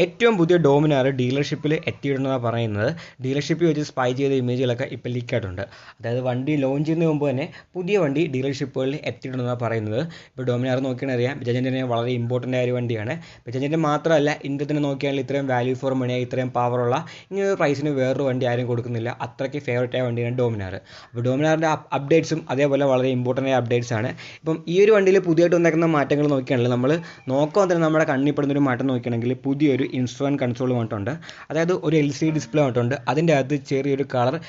ഏറ്റവും പുതിയ ഡോമിനാർ ഡീലർഷിപ്പിൽ എത്തിയിട്ടുണ്ടെന്നാണ് പറയുന്നത്. ഡീലർഷിപ്പിൽ വെച്ച് സ്പൈ ചെയ്ത ഇമേജുകളൊക്കെ ഇപ്പോൾ ലീക്കായിട്ടുണ്ട് അതായത് വണ്ടി ലോഞ്ച് ചെയ്യുന്നതിന് മുമ്പ് തന്നെ പുതിയ വണ്ടി ഡീലർഷിപ്പുകളിൽ എത്തിയിട്ടുണ്ടെന്നാണ് പറയുന്നത്. ഇപ്പോൾ ഡോമിനാർ നോക്കിയാണ് അറിയാം. ബജാജിന്റെ വളരെ ഇമ്പോർട്ടന്റ് ആയ ഒരു വണ്ടിയാണ്. ബജാജിന്റെ മാത്രമല്ല ഇന്ത്യത്തിന് നോക്കിയാണെങ്കിൽ ഇത്രയും വാല്യൂ ഫോർ മണിയായി ഇത്രയും പവറുള്ള ഇങ്ങനെ ഒരു പ്രൈസിന് വേറൊരു വണ്ടി ആരും കൊടുക്കുന്നില്ല. അത്രയ്ക്ക് ഫേവറേറ്റ് ആയ വണ്ടിയാണ് ഡോമിനാർ അപ്പോൾ ഡോമിനാറിന്റെ അപ്ഡേറ്റ്സും അതേപോലെ വളരെ ഇമ്പോർട്ടന്റ് ആയ അപ്ഡേറ്റ്സ് ആണ്. ഇപ്പം ഈ ഒരു വണ്ടിയിൽ പുതിയതായിട്ട് വന്നേക്കുന്ന മാറ്റങ്ങൾ നോക്കിയാണല്ലോ നമ്മൾ നോക്കാൻ തന്നെ നമ്മുടെ കണ്ണിപ്പെടുന്ന ഒരു മാറ്റം നോക്കുകയാണെങ്കിൽ പുതിയൊരു ഇൻസ്ട്രുമെന്റ് കൺസോൾ വന്നിട്ടുണ്ട് അതായത് ഒരു എൽ സി ഡിസ്പ്ലേ വന്നിട്ടുണ്ട് അതിന്റെ അകത്ത് ചെറിയൊരു കളർ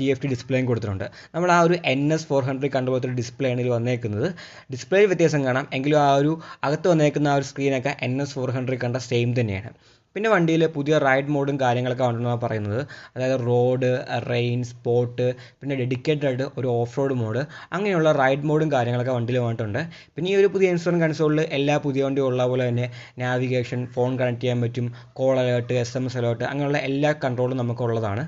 ടി എഫ് ടി ഡിസ്പ്ലേയും കൊടുത്തിട്ടുണ്ട്. നമ്മൾ ആ ഒരു എൻ എസ് ഫോർ ഹൺഡ്രഡ് കണ്ടുപോലത്തെ ഒരു ഡിസ്പ്ലേ ആണ് ഇതിൽ വന്നേക്കുന്നത്. ഡിസ്പ്ലേ വ്യത്യാസം കാണാം. എങ്കിലും ആ ഒരു അകത്ത് വന്നേക്കുന്ന ആ ഒരു സ്ക്രീനൊക്കെ എൻ എസ് ഫോർ ഹൺഡ്രഡ് കണ്ട സെയിം തന്നെയാണ്. പിന്നെ വണ്ടിയിൽ പുതിയ റൈഡ് മോഡും കാര്യങ്ങളൊക്കെ ഉണ്ടെന്നാണ് പറയുന്നത്. അതായത് റോഡ് റെയിൻ സ്പോട്ട് പിന്നെ ഡെഡിക്കേറ്റഡ് ആയിട്ട് ഒരു ഓഫ് റോഡ് മോഡ് അങ്ങനെയുള്ള റൈഡ് മോഡും കാര്യങ്ങളൊക്കെ വണ്ടിയിൽ വന്നിട്ടുണ്ട്. പിന്നെ ഈ ഒരു പുതിയ ഇൻഷുറൻസ് കൺസോളിൽ എല്ലാ പുതിയ വണ്ടിയും ഉള്ള പോലെ തന്നെ നാവിഗേഷൻ ഫോൺ കണക്ട് ചെയ്യാൻ പറ്റും call alert S M S alert അങ്ങനെയുള്ള എല്ലാ കൺട്രോളും നമുക്കുള്ളതാണ്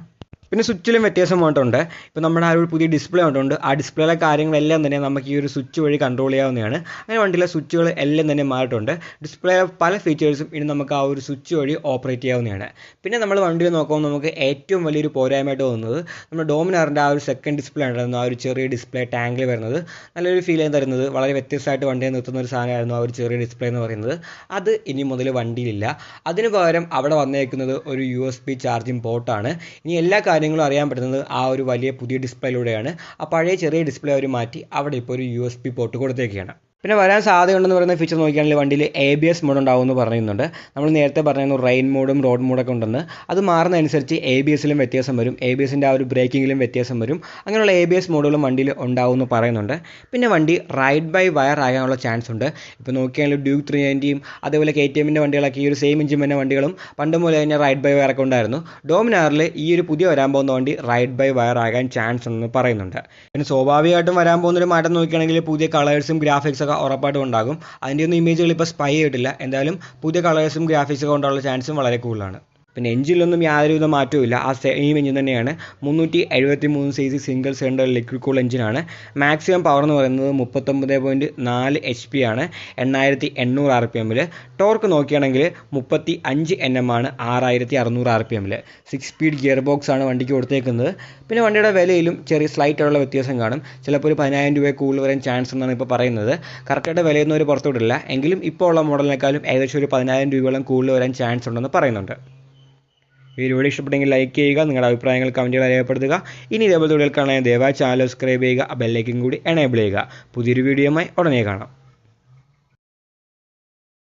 പിന്നെ സ്വിച്ചിലും വ്യത്യാസം വന്നിട്ടുണ്ട്. ഇപ്പോൾ നമ്മുടെ ആ ഒരു പുതിയ ഡിസ്പ്ലേ വന്നിട്ടുണ്ട്. ആ ഡിസ്പ്ലേയിലെ കാര്യങ്ങളെല്ലാം തന്നെ നമുക്ക് ഈ ഒരു സ്വിച്ച് വഴി കൺട്രോൾ ചെയ്യാവുന്നതാണ്. അങ്ങനെ വണ്ടിയിലെ സ്വിച്ചുകൾ എല്ലാം തന്നെ മാറിയിട്ടുണ്ട്. ഡിസ്പ്ലേയിലെ പല ഫീച്ചേഴ്സും ഇനി നമുക്ക് ആ ഒരു സ്വിച്ച് വഴി ഓപ്പറേറ്റ് ചെയ്യാവുന്നതാണ്. പിന്നെ നമ്മൾ വണ്ടിയിൽ നോക്കുമ്പോൾ നമുക്ക് ഏറ്റവും വലിയൊരു പോരായ്മയായിട്ട് തോന്നുന്നത് നമ്മുടെ ഡോമിനാറിന്റെ ആ ഒരു സെക്കൻഡ് ഡിസ്പ്ലേ ഉണ്ടായിരുന്നു. ആ ഒരു ചെറിയ ഡിസ്പ്ലേ ടാങ്കിൽ വരുന്നത്. നല്ലൊരു ഫീൽ തരുന്നത്. വളരെ വ്യത്യസ്തമായിട്ട് വണ്ടിയെ നിർത്തുന്ന ഒരു സാധനമായിരുന്നു ആ ഒരു ചെറിയ ഡിസ്പ്ലേ എന്ന് പറയുന്നത്. അത് ഇനി മുതൽ വണ്ടിയിലില്ല. അതിന് പകരം അവിടെ വന്നേക്കുന്നത് ഒരു യു എസ് ബി ചാർജിങ് പോർട്ടാണ് ഇനി എല്ലാ കാര്യങ്ങളും അറിയാൻ പറ്റുന്നത് ആ ഒരു വലിയ പുതിയ ഡിസ്പ്ലേയിലൂടെയാണ് ആ പഴയ ചെറിയ ഡിസ്പ്ലേ അവർ മാറ്റി അവിടെ ഇപ്പോൾ ഒരു യു എസ് ബി പോർട്ട് കൊടുത്തേക്കാണ് പിന്നെ വരാൻ സാധ്യതയുണ്ടെന്ന് പറയുന്ന ഫീച്ചർ നോക്കിയാണെങ്കിൽ വണ്ടിയിൽ എ ബി എസ് മോഡ് ഉണ്ടാവും എന്ന് പറയുന്നുണ്ട് നമ്മൾ നേരത്തെ പറഞ്ഞിരുന്നു റെയിൻ മോഡും റോഡ് മോഡൊക്കെ ഉണ്ടെന്ന്. അത് മാറുന്നതനുസരിച്ച് എ ബി എസിലും വ്യത്യാസം വരും. എ ബി എസിന്റെ ആ ഒരു ബ്രേക്കിങ്ങിലും വ്യത്യാസം വരും. അങ്ങനെയുള്ള എ ബി എസ് മോഡുകളും വണ്ടിയിൽ ഉണ്ടാവും എന്ന് പറയുന്നുണ്ട്. പിന്നെ വണ്ടി റൈഡ് ബൈ വയർ ആകാനുള്ള ചാൻസ് ഉണ്ട്. ഇപ്പോൾ നോക്കിയാണെങ്കിൽ ഡ്യൂക്ക് ത്രീ നയന്റിയും അതേപോലെ കെ ടി എമ്മിന്റെ വണ്ടികളൊക്കെ ഈ ഒരു സെയിം ഇഞ്ചിൻ തന്നെ വണ്ടികളും പണ്ട് മുതലേ തന്നെ റൈഡ് ബൈ വയർ ഉണ്ടായിരുന്നു. ഡോമിനാറിൽ ഈ ഒരു പുതിയ വരാൻ പോകുന്ന വണ്ടി റൈഡ് ബൈ വയർ ആകാൻ ചാൻസ് ഉണ്ടെന്ന് പറയുന്നുണ്ട്. പിന്നെ സ്വാഭാവികമായിട്ടും വരാൻ പോകുന്ന ഒരു മാറ്റം നോക്കുകയാണെങ്കിൽ പുതിയ കളേഴ്സും ഗ്രാഫിക്സ് ഉറപ്പായിട്ടും ഉണ്ടാകും. അതിന്റെ ഒന്നും ഇമേജുകൾ ഇപ്പോൾ സ്പൈ ചെയ്തിട്ടില്ല എന്തായാലും പുതിയ കളേഴ്സും ഗ്രാഫിക്സൊക്കെ കൊണ്ടുള്ള ചാൻസും വളരെ കൂടുതലാണ്. പിന്നെ എഞ്ചിനിലൊന്നും യാതൊരുവിധ മാറ്റവും ആ സെയിം എഞ്ചിൻ തന്നെയാണ്. മുന്നൂറ്റി എഴുപത്തി മൂന്ന് C C single cylinder liquid cool എഞ്ചിനാണ്. മാക്സിമം പവർ എന്ന് പറയുന്നത് മുപ്പത്തൊമ്പത് പോയിന്റ് നാല് എച്ച് പി ആണ്. എണ്ണായിരത്തി എണ്ണൂറ് ആർ പി എമ്മിൽ ടോർക്ക് നോക്കുകയാണെങ്കിൽ മുപ്പത്തി അഞ്ച് എൻ എം ആണ് ആറായിരത്തി അറുന്നൂറ് ആർ പി എമ്മിൽ സിക്സ് സ്പീഡ് ഗിയർ ബോക്സ് ആണ് വണ്ടിക്ക് കൊടുത്തേക്കുന്നത്. പിന്നെ വണ്ടിയുടെ വിലയിലും ചെറിയ സ്ലൈറ്റ് ആയിട്ടുള്ള വ്യത്യാസം കാണും. ചിലപ്പോൾ ഒരു പതിനായിരം രൂപ കൂടുതൽ വരാൻ ചാൻസ് എന്നാണ് ഇപ്പോൾ പറയുന്നത്. കറക്റ്റായിട്ട് വിലയൊന്നും അവർ പുറത്തുവിടില്ല എങ്കിലും ഇപ്പോൾ ഉള്ള മോഡലിനേക്കാളും ഏകദേശം ഒരു പതിനായിരം രൂപയോളം കൂടുതൽ വരാൻ ചാൻസ് ഉണ്ടെന്ന് പറയുന്നുണ്ട്. വീഡിയോ ഇഷ്ടപ്പെട്ടെങ്കിൽ ലൈക്ക് ചെയ്യുക നിങ്ങളുടെ അഭിപ്രായങ്ങൾ കമന്റുകൾ രേഖപ്പെടുത്തുക ഇനി ഇതേപോലെ തൊഴിലുകൾക്കാണെങ്കിൽ കാണാൻ ദയവായി ചാനൽ സബ്സ്ക്രൈബ് ചെയ്യുക ബെല്ലൈക്കും കൂടി എനേബിൾ ചെയ്യുക. പുതിയൊരു വീഡിയോയുമായി ഉടനെ കാണാം.